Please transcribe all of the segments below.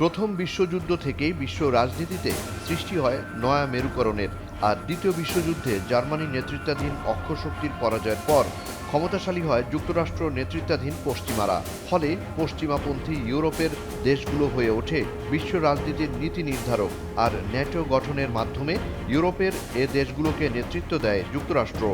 প্রথম বিশ্বযুদ্ধ থেকেই বিশ্ব রাজনীতিতে সৃষ্টি হয় নয়া মেরুকরণের আর দ্বিতীয় বিশ্বযুদ্ধে জার্মানি নেতৃত্বাধীন অক্ষশক্তির পরাজয়ের পর ক্ষমতাশালী হয় যুক্তরাষ্ট্র নেতৃত্বাধীন পশ্চিমারা। ফলে পশ্চিমাপন্থী ইউরোপের দেশগুলো হয়ে ওঠে বিশ্ব রাজনীতির নীতি নির্ধারক আর ন্যাটো গঠনের মাধ্যমে ইউরোপের এ দেশগুলোকে নেতৃত্ব দেয় যুক্তরাষ্ট্র।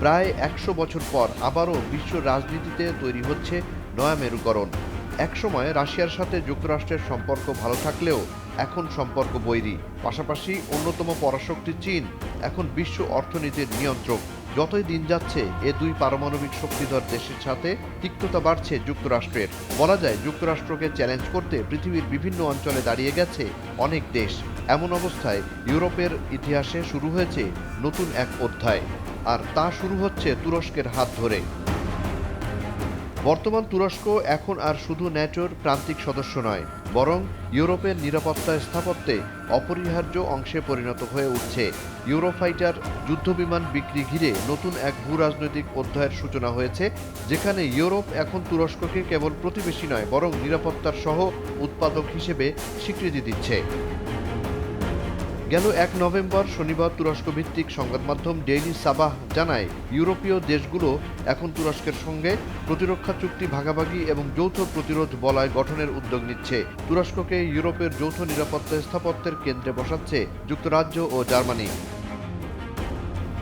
প্রায় একশো বছর পর আবারও বিশ্ব রাজনীতিতে তৈরি হচ্ছে নয়া মেরুকরণ। একসময় রাশিয়ার সাথে যুক্তরাষ্ট্রের সম্পর্ক ভালো থাকলেও এখন সম্পর্ক বৈরী। পাশাপাশি অন্যতম পরাশক্তি চীন, এখন বিশ্ব অর্থনীতির নিয়ন্ত্রক। যতই দিন যাচ্ছে, এ দুই পারমাণবিক শক্তিধর দেশের সাথে তিক্ততা বাড়ছে যুক্তরাষ্ট্রের। বলা যায়, যুক্তরাষ্ট্রকে চ্যালেঞ্জ করতে পৃথিবীর বিভিন্ন অঞ্চলে দাঁড়িয়ে গেছে অনেক দেশ। এমন অবস্থায় ইউরোপের ইতিহাসে শুরু হয়েছে নতুন এক অধ্যায়। আর তা শুরু হচ্ছে তুরস্কের হাত ধরে। বর্তমান তুরস্ক এখন আর শুধু ন্যাটোর প্রান্তিক সদস্য নয়, বরং ইউরোপের নিরাপত্তা স্থাপত্যে অপরিহার্য অংশে পরিণত হয়ে উঠছে। ইউরোফাইটার যুদ্ধবিমান বিক্রি ঘিরে নতুন এক ভূ রাজনৈতিক অধ্যায়ের সূচনা হয়েছে, যেখানে ইউরোপ এখন তুরস্ককে কেবল প্রতিবেশী নয়, বরং নিরাপত্তার সহ উৎপাদক হিসেবে স্বীকৃতি দিচ্ছে। গেল এক নভেম্বর শনিবার তুরস্ক ভিত্তিক সংবাদ মাধ্যম ডেইলি সাবাহ জানায়, ইউরোপীয় দেশগুলো এখন তুরস্কের সঙ্গে প্রতিরক্ষা চুক্তি ভাগাভাগি এবং যৌথ প্রতিরোধ বলয় গঠনের উদ্যোগ নিচ্ছে। তুরস্ককে ইউরোপের যৌথ নিরাপত্তা স্থাপত্যের কেন্দ্রে বসাচ্ছে যুক্তরাজ্য ও জার্মানি।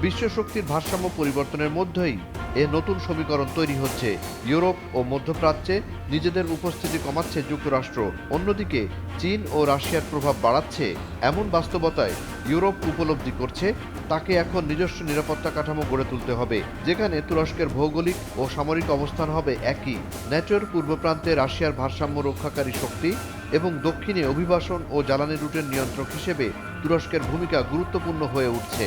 বিশ্ব শক্তির ভারসাম্য পরিবর্তনের মধ্যেই এ নতুন সমীকরণ তৈরি হচ্ছে। ইউরোপ ও মধ্যপ্রাচ্যে নিজেদের উপস্থিতি কমাচ্ছে যুক্তরাষ্ট্র। অন্যদিকে, চীন ও রাশিয়ার প্রভাব বাড়াচ্ছে। এমন বাস্তবতায় ইউরোপ উপলব্ধি করছে, তাকে এখন নিজস্ব নিরাপত্তা কাঠামো গড়ে তুলতে হবে, যেখানে তুরস্কের ভৌগোলিক ও সামরিক অবস্থান হবে একই। ন্যাটোর পূর্ব প্রান্তে রাশিয়ার ভারসাম্য রক্ষাকারী শক্তি এবং দক্ষিণে অভিবাসন ও জ্বালানি রুটের নিয়ন্ত্রক হিসেবে তুরস্কের ভূমিকা গুরুত্বপূর্ণ হয়ে উঠছে।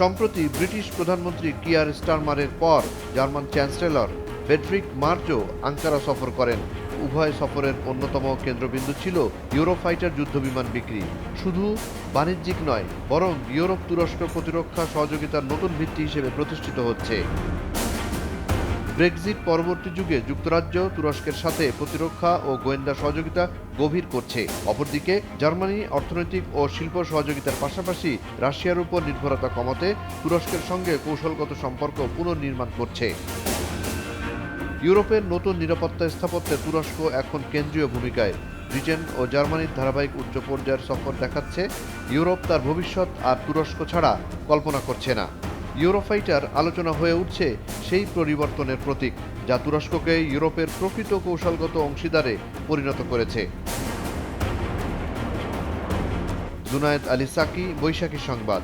সম্প্রতি ব্রিটিশ প্রধানমন্ত্রী কিয়ার স্টারমারের পর জার্মান চ্যান্সেলর ফেডরিক মার্চও আঙ্কারা সফর করেন। উভয় সফরের অন্যতম কেন্দ্রবিন্দু ছিল ইউরোফাইটার যুদ্ধবিমান বিক্রি। শুধু বাণিজ্যিক নয়, বরং ইউরোপ তুরস্ক প্রতিরক্ষা সহযোগিতার নতুন ভিত্তি হিসেবে প্রতিষ্ঠিত হচ্ছে। ব্রেক্সিট পরবর্তী যুগে যুক্তরাজ্য, তুরস্কের সাথে প্রতিরক্ষা ও গোয়েন্দা সহযোগিতা গভীর করছে। অপরদিকে, জার্মানি অর্থনৈতিক ও শিল্প সহযোগিতার পাশাপাশি রাশিয়ার উপর নির্ভরতা কমাতে তুরস্কের সঙ্গে কৌশলগত সম্পর্ক পুনর্নির্মাণ করছে। ইউরোপের নতুন নিরাপত্তা স্থাপত্যে তুরস্ক এখন কেন্দ্রীয় ভূমিকায়। ব্রিটেন ও জার্মানির ধারাবাহিক উচ্চ পর্যায়ের সফর দেখাচ্ছে, ইউরোপ তার ভবিষ্যৎ আর তুরস্ক ছাড়া কল্পনা করছে না। ইউরোফাইটার আলোচনা হয়ে উঠছে সেই পরিবর্তনের প্রতীক, যা তুরস্ককে ইউরোপের প্রকৃত কৌশলগত অংশীদারে পরিণত করেছে। জুনায়েদ আলী সাকি, বৈশাখী সংবাদ।